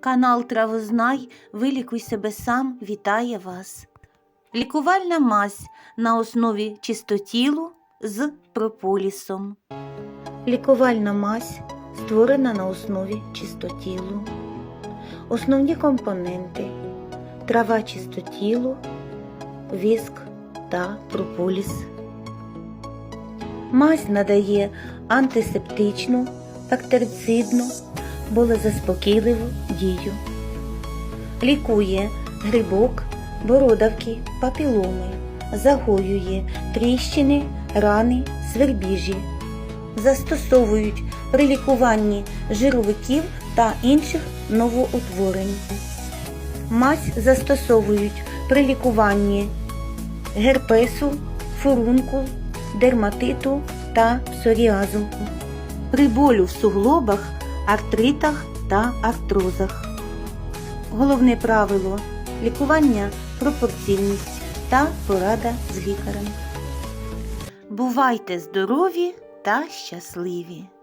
Канал Травознай Вилікуй себе сам вітає вас. Лікувальна мазь на основі чистотілу з прополісом. Лікувальна мазь створена на основі чистотілу. Основні компоненти трава чистотілу, віск та прополіс. Мазь надає антисептичну, бактерицидну, болезаспокійливу дію. Лікує грибок, бородавки, папіломи, загоює тріщини, рани, свербіжі. Застосовують при лікуванні жировиків та інших новоутворень. Мазь застосовують при лікуванні герпесу, фурункул, дерматиту та псоріазу. При болю в суглобах, артритах та артрозах. Головне правило лікування пропорційність та порада з лікарем. Бувайте здорові та щасливі!